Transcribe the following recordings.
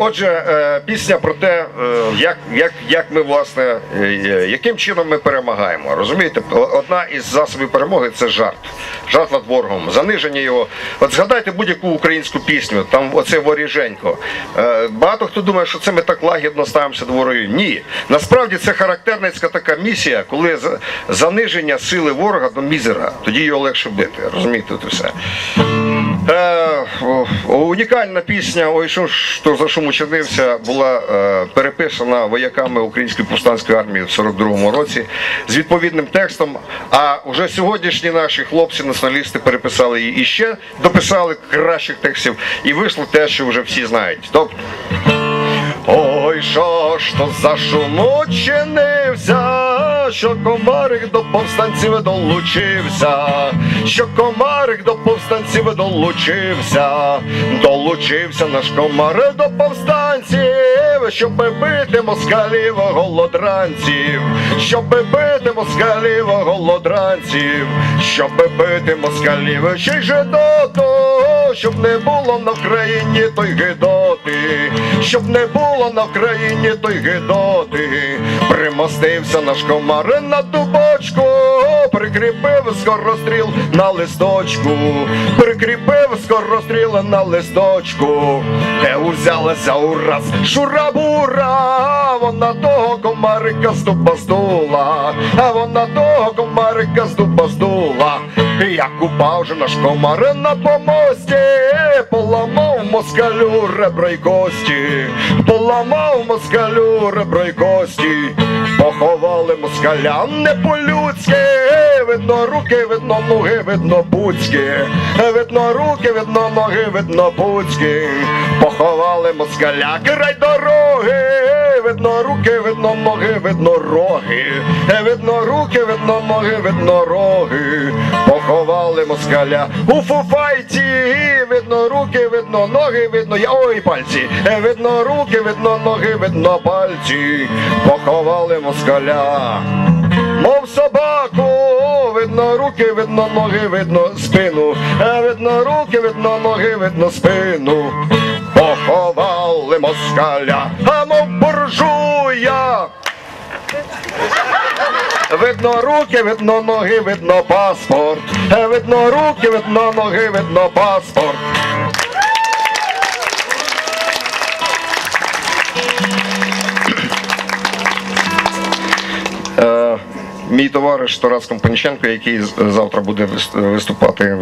Отже, е, пісня про те, е, як, як, як ми власне, е, яким чином ми перемагаємо. Розумієте, одна із засобів перемоги це жарт. Жарт над ворогом, заниження його. От згадайте будь-яку українську пісню, там оце воріженько. Багато хто думає, що це ми так лагідно ставимося до ворогів. Ні. Насправді це характерницька така місія, коли за- заниження сили ворога до мізера, тоді його легше бити. Розумієте, от все. Е, унікальна пісня Ой, що то за шум учинився була е, переписана вояками Української повстанської армії в 42-му році з відповідним текстом. А вже сьогоднішні наші хлопці, націоналісти, переписали її і ще дописали кращих текстів, і вийшло те, що вже всі знають. Тобто Ой, що ж за шум учинився, що комарик до повстанців долучився, що комарик до повстанців долучився, долучився наш комар до повстанців, щоб бити москалів голодранців, щоб бити москалів голодранців, щоб бити москалів ще й жидоту, щоб не було на Вкраїні той гидоти, щоб не було на Вкраїні той гидоти, примостився наш комарин на дубочку, прикріпив скоростріл на листочку, прикріпив скоростріл на листочку, де узялася ураз шурабура, вона того комарика з дуба а вона того комарика з дуба здула, як упав же наш комар на помості, поламав москалю ребра й кості, поламав москалю ребра й кості, поховали москаля не по-людськи, видно руки, видно ноги, видно буцьки, видно руки, видно ноги, видно буцьки, поховали москаля край дороги, видно руки, видно ноги, видно роги, видно руки, видно ноги, видно роги, поховали москаля у фуфайті, видно руки, видно ноги, видно я- ой пальці, видно руки, видно ноги, видно пальці, поховали москаля. Мов собаку, видно руки, видно ноги, видно спину, Е, видно руки, видно ноги, видно спину. Поховали москаля, а мов буржуя. Видно руки, видно ноги, видно паспорт. Е, Видно руки, видно ноги, видно паспорт. Мій товариш Тарас Компаніченко, який завтра буде вис- виступати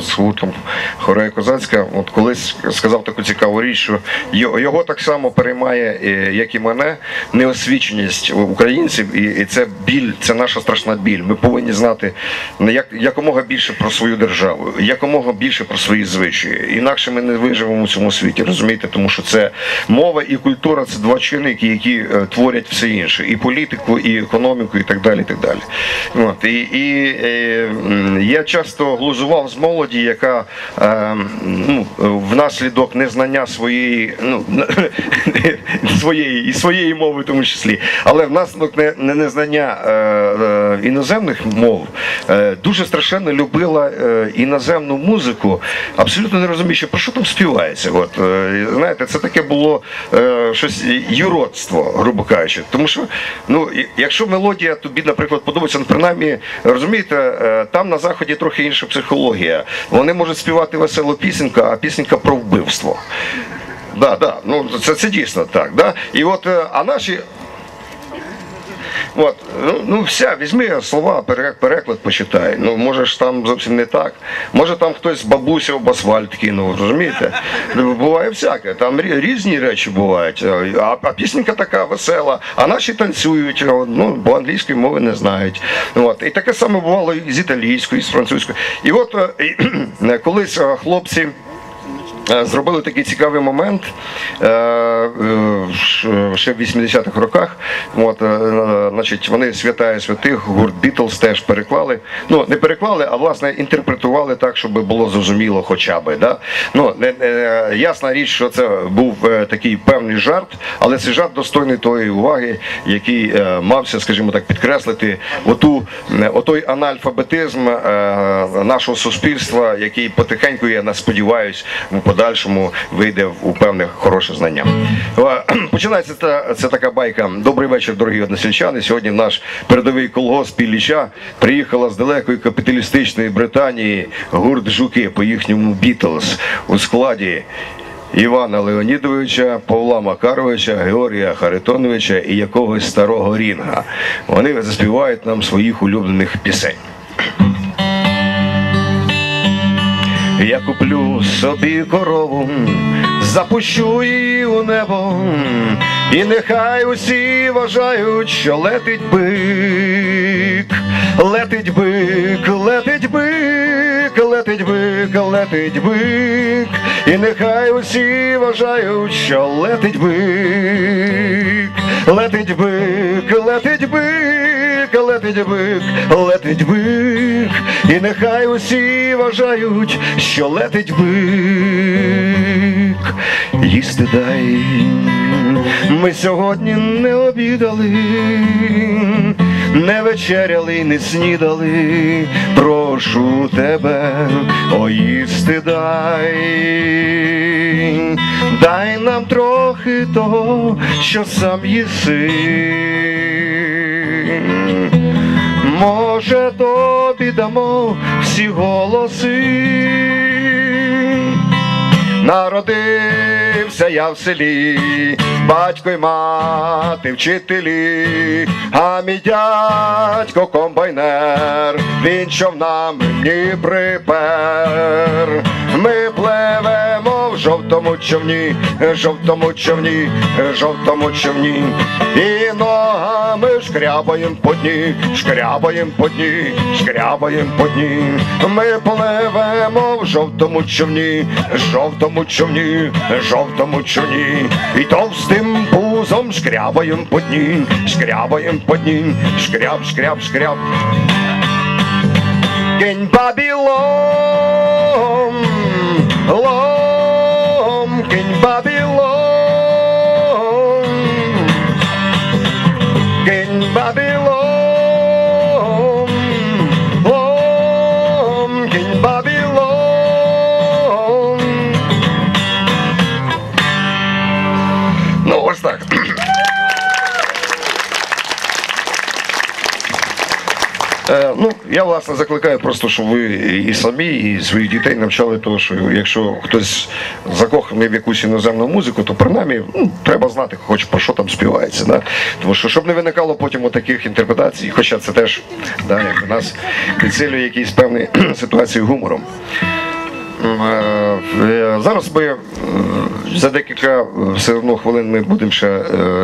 з гуртом Хорея Козацька, от колись сказав таку цікаву річ, що його так само переймає, е, як і мене, неосвіченість українців, і і це біль, це наша страшна біль. Ми повинні знати як, якомога більше про свою державу, якомога більше про свої звичаї. Інакше ми не виживемо в цьому світі, розумієте, тому що це мова і культура це два чинники, які е, творять все інше, і політику, і економіку, і так далі. І так далі. От, і, і е, м, я часто глузував з молоді, яка е, ну, внаслідок незнання своєї, ну, своєї і своєї мови, тому числі, але внаслідок не, не незнання е, е, іноземних мов е, дуже страшенно любила е, іноземну музику, абсолютно не розуміючи, про що там співається. От, е, знаєте, це таке було е, щось юродство, грубо кажучи. Тому що, ну, якщо мелодія тобі, наприклад, подобається, ну, принаймні, розумієте, е, там на заході трохи інша психологія. Вони можуть співати веселу пісеньку, а пісенька про вбивство. Да, да, ну це, це дійсно так. Да? І от, е, а наші. От, ну, ну вся, візьми слова, переклад почитай. Ну, може ж там зовсім не так. Може там хтось бабуся об асфальт кинув, розумієте? Ну, Буває всяке, там різні речі бувають. А, а пісенька така весела, а наші танцюють, ну, бо англійської мови не знають. От. І таке саме бувало і з італійською, і з французькою. І от е, і, колись е, хлопці. Е, Зробили такий цікавий момент е, е, ще в 80-х роках. От, значить, вони святая святих, гурт Бітлз теж переклали. Ну, не переклали, а власне інтерпретували так, щоб було зрозуміло хоча би. Да? Ну, не, не, ясна річ, що це був такий певний жарт, але цей жарт достойний тої уваги, який мався, скажімо так, підкреслити оту, отой анальфабетизм нашого суспільства, який потихеньку, я сподіваюсь, в подальшому вийде у певне хороше знання. Е, Починається та, це така байка. Добрий вечір, дорогі односельчани. Сьогодні наш передовий колгосп Ілліча приїхала з далекої капіталістичної Британії гурт Жуки по їхньому Бітлз у складі. Івана Леонідовича, Павла Макаровича, Георгія Харитоновича і якогось старого рінга. Вони заспівають нам своїх улюблених пісень. Я куплю собі корову, запущу її у небо, і нехай усі вважають, що летить бик, летить бик, летить бик, летить бик, летить бик, і нехай усі вважають, що летить бик, летить бик, летить бик, летить бик, летить бик, і нехай усі вважають, що летить бик, їсти дай. Ми сьогодні не обідали, не вечеряли, не снідали. Прошу тебе, о їсти дай, дай нам трохи того, що сам їси. Може, тобі дамо всі голоси. Народився я в селі, батько й мати вчителі, а мій дядько комбайнер, він човнами мені припер. Ми пливемо в жовтому човні, жовтому човні, жовтому човні, і ногами шкрябаєм по дні, шкрябаєм по дні, шкрябаєм по дні. Ми пливемо в жовтому човні, жовтому човні, жовтому човні, і товстим пузом шкрябаєм по дні, шкрябаєм по дні, шкряб, шкряб, шкряб. Кінь Бабілон, кінь Бабілон, кінь Бабілон, лом, кінь Бабілон. Ну, ось так. Ну, я власне закликаю просто, щоб ви і самі, і своїх дітей навчали того, що якщо хтось закоханий в якусь іноземну музику, то принаймні ну, треба знати, хоч про що там співається. Да? Тому що щоб не виникало потім таких інтерпретацій, хоча це теж да, як нас підсилює якісь певні ситуації гумором. Е, е, Зараз ми е, за декілька все одно хвилин ми будемо ще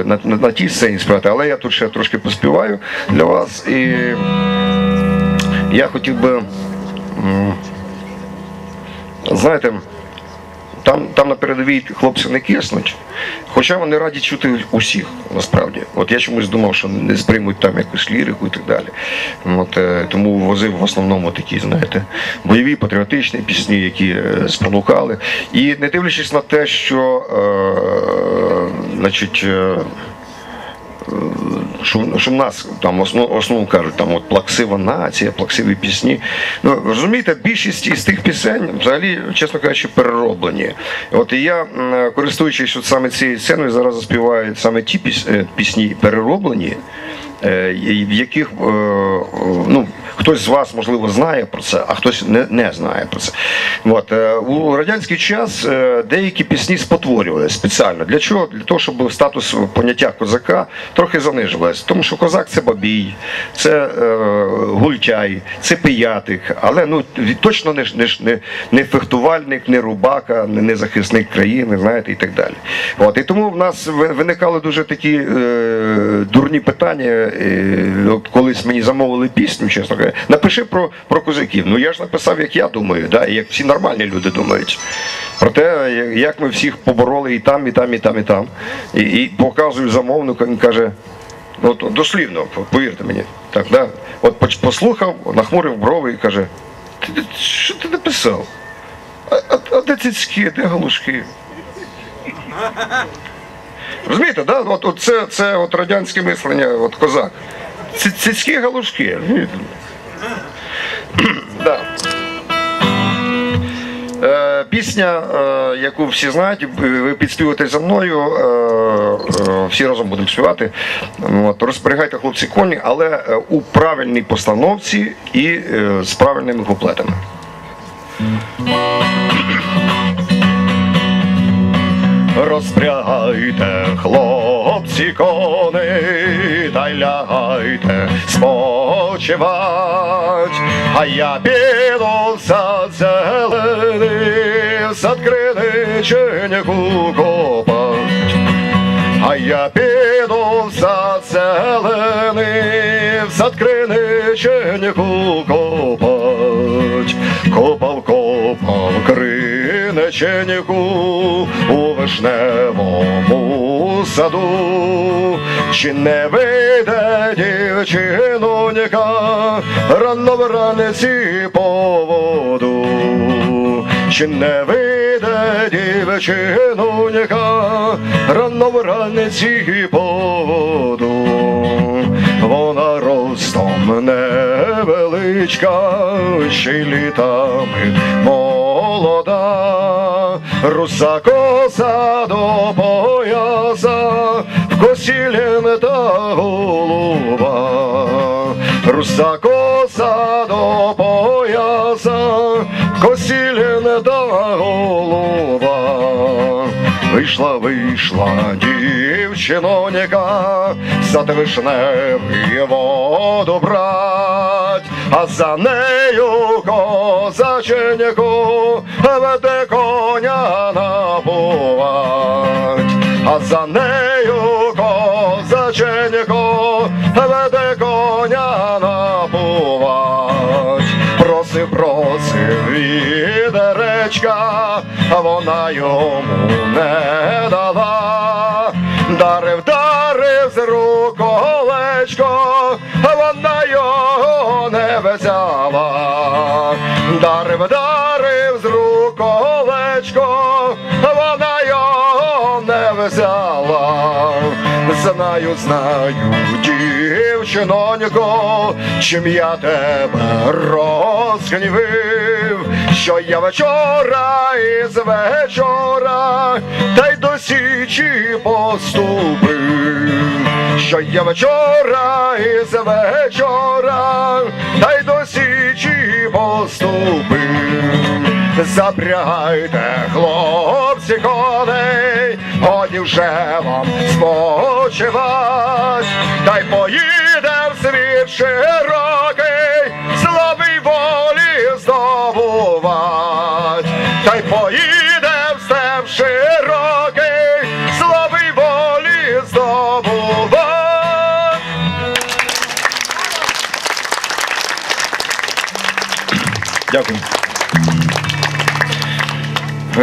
на, на, на тій сцені співати, але я тут ще трошки поспіваю для вас. І я хотів би, знаєте, там, там на передовій хлопці не киснуть, хоча вони раді чути усіх, насправді. От я чомусь думав, що не сприймуть там якусь лірику і так далі. От, е, тому возив в основному такі, знаєте, бойові патріотичні пісні, які е, спонукали. І не дивлячись на те, що е, значить. е, що, в нас там основ, основу кажуть, там от плаксива нація, плаксиві пісні. Ну розумієте, більшість із тих пісень взагалі, чесно кажучи, перероблені. От і я, користуючись от саме цією сценою, зараз заспіваю саме ті е, пісні перероблені. е, В яких е, ну, хтось з вас можливо знає про це, а хтось не, не знає про це. От, е, у радянський час е, деякі пісні спотворювали спеціально. Для чого? Для того, щоб статус поняття козака трохи занижувався. Тому що козак це бабій, це е, гультяй, це пиятик, але ну точно не, не, не, фехтувальник, не рубака, не, захисник країни, знаєте, і так далі. От, і тому в нас виникали дуже такі е, дурні питання. Колись мені замовили пісню, чесно напиши про, про козаків. Ну я ж написав, як я думаю, да, як всі нормальні люди думають. Про те, як- як ми всіх побороли і там, і там, і там, і там. І, і показую замовнику, він каже. Ну, от, дослівно, повірте мені. Так, да? От послухав, нахмурив брови і каже: що ти написав? А, а, а де цицьки, де галушки? Розумієте, да? от, от це, це от радянське мислення, от козак. Ці, цицьки галушки. розумієте? Да. Е, пісня, е, яку всі знають, ви підспівуєте за мною, е, всі разом будемо співати. От, розберігайте хлопці коні, але у правильній постановці і з правильними куплетами. Розпрягайте, хлопці, коней, та й лягайте спочивать, а я піду в сад зелений, в сад криниченьку копать. А я піду в сад зелений, сад криниченьку копать. Копав, копав криниченіку у вишневому саду. Чи не вийде дівчинонька рано вранці по воду? Чи не вийде дівчинонька рано вранці по воду? Вона ростом невеличка, ще літами молода, руса коса до пояса, в косі та голова, руса коса до пояса, та голова. Вийшла, вийшла дівчиноняка, за те вишневий воду брать, а за нею козаченьку веде коня набувать, а за нею веде коня набувать. Просив, просив відеречка, вона йому не дала. Дарив, дарив з рук колечко, вона його не взяла. Дарив, дарив Знаю, знаю, дівчинонько, чим я тебе розгнівив, що я вечора із вечора, та й до січі поступив, що я вечора із вечора, та й до січі поступив. Запрягайте, хлопці, коней, вам спочивать, та й поїде в світ широкий,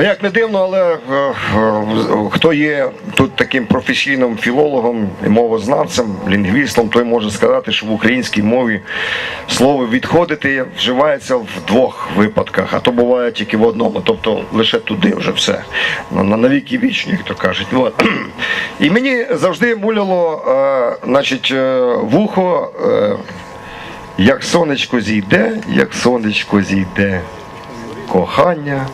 Як не дивно, але е, е, хто є тут таким професійним філологом і мовознавцем, лінгвістом, той може сказати, що в українській мові слово відходити вживається в двох випадках, а то буває тільки в одному, тобто лише туди вже все. На, на навіки вічні, як то кажуть. От. І мені завжди муляло е, вухо, як сонечко зійде, як сонечко зійде, кохання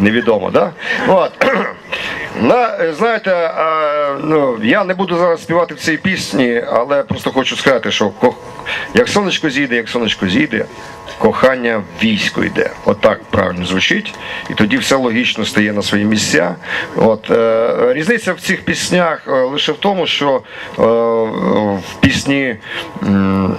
невідомо, да? От. На, знаєте, а, ну, я не буду зараз співати в цій пісні, але просто хочу сказати, що ко- як сонечко зійде, як сонечко зійде, кохання в військо йде. Отак правильно звучить, і тоді все логічно стає на свої місця. От, е, різниця в цих піснях е, лише в тому, що е, в пісні. м,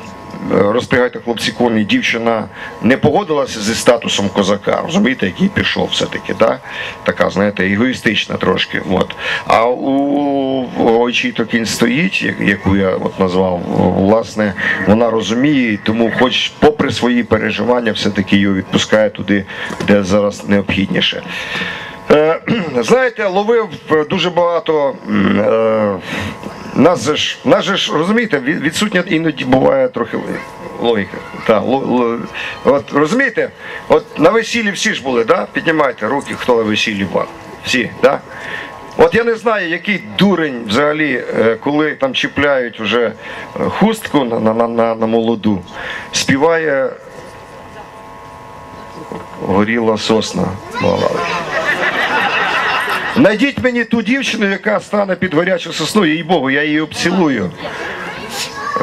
розпрягайте хлопці коні, дівчина не погодилася зі статусом козака, розумієте, який пішов все-таки, да? така, знаєте, егоїстична трошки. От. А у очі то кінь стоїть, яку я от назвав, власне, вона розуміє, тому, хоч попри свої переживання, все-таки її відпускає туди, де зараз необхідніше. Е, Знаєте, ловив е, дуже багато. Нас же ж, нас же ж розумієте, відсутня іноді буває трохи логіка. Та, ло- ло- от розумієте, от на весіллі всі ж були, да? Піднімайте руки, хто на весіллі був. Всі, да? От я не знаю, який дурень взагалі, е, коли там чіпляють вже е, хустку на, на, на, на молоду, співає горіла сосна. Найдіть мені ту дівчину, яка стане під гарячу сосну, їй Богу, я її обцілую.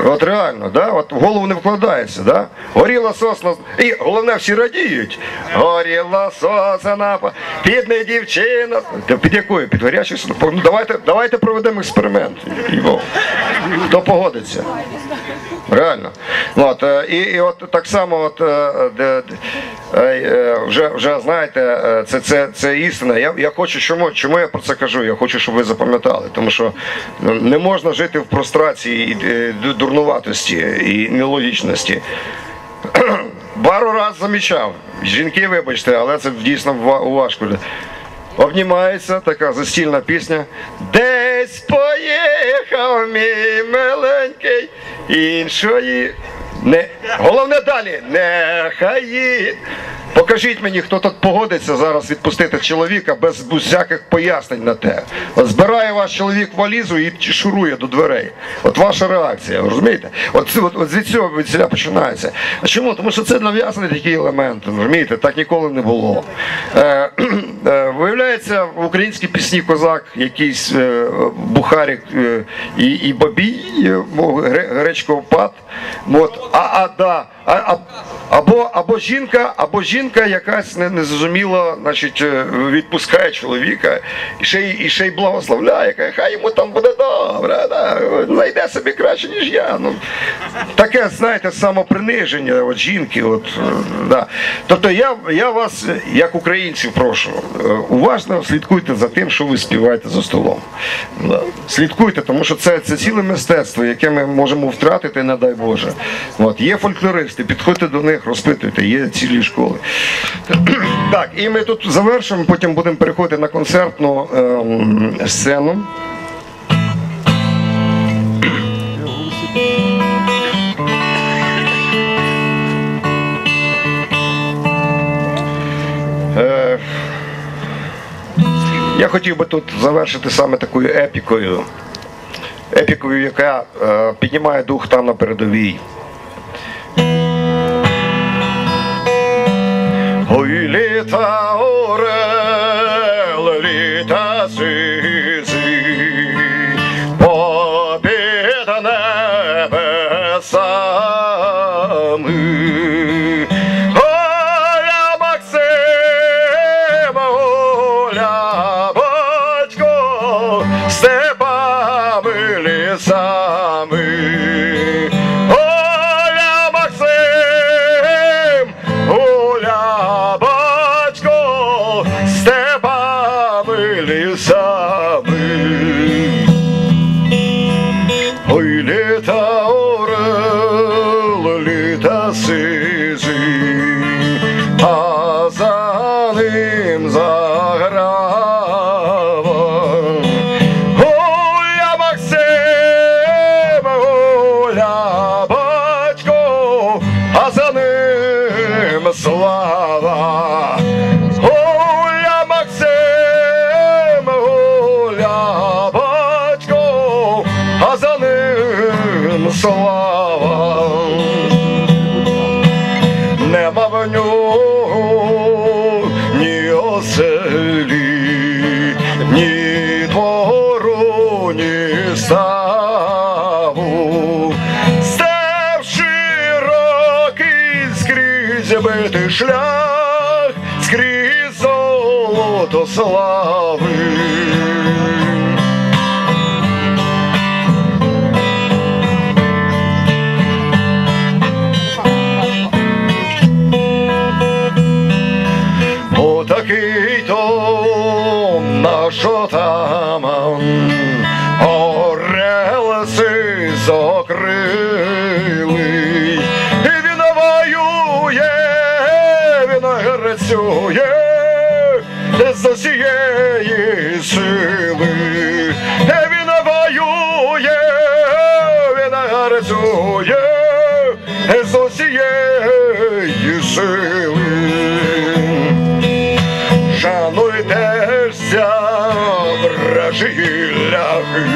От реально, да? От в голову не вкладається, да? Горіла сосна. І головне, всі радіють. Горіла сосна, під не дівчина. Під якою? Під гарячою сосною? Ну давайте, давайте проведемо експеримент. Хто погодиться? Реально. От, е, і, і от так само, от, е, е, вже, вже знаєте, це, це, це істина. Я, я хочу, чому, чому я про це кажу? Я хочу, щоб ви запам'ятали. Тому що ну, не можна жити в прострації і дурнуватості і нелогічності. Пару раз замічав. Жінки, вибачте, але це дійсно ва- важко. Обнімається така застільна пісня. Десь поїхав мій миленький, іншої. Не... Головне далі. Нехай. Покажіть мені, хто тут погодиться зараз відпустити чоловіка без всяких пояснень на те. От збирає ваш чоловік валізу і шурує до дверей. От ваша реакція, розумієте? От, от, от від цього від цього починається. А чому? Тому що це нав'язаний такий елемент, розумієте? Так ніколи не було. Е, е, виявляється, в українській пісні козак якийсь е, бухарик е, і, і бабій, е, гречкопад. От, а, а, да, а, а, або, або жінка, або жінка якась не, незрозуміло, значить, е, відпускає чоловіка і ще й, і ще й благословляє, каже, хай йому там буде добре, да, знайде собі краще, ніж я. Ну, таке, знаєте, самоприниження от жінки. От, е, да. Тобто я, я вас, як українців, прошу, е, уважно слідкуйте за тим, що ви співаєте за столом. Да. Слідкуйте, тому що це, це ціле мистецтво, яке ми можемо втратити, не дай Боже. От, є фольклористи, підходьте до них, розпитуйте, є цілі школи. Так, і ми тут завершимо, потім будемо переходити на концертну ем, сцену. Е, Я хотів би тут завершити саме такою епікою. Епікою, яка е, піднімає дух там на передовій. Ой, so наш Шануйтеся, вражі ляхи,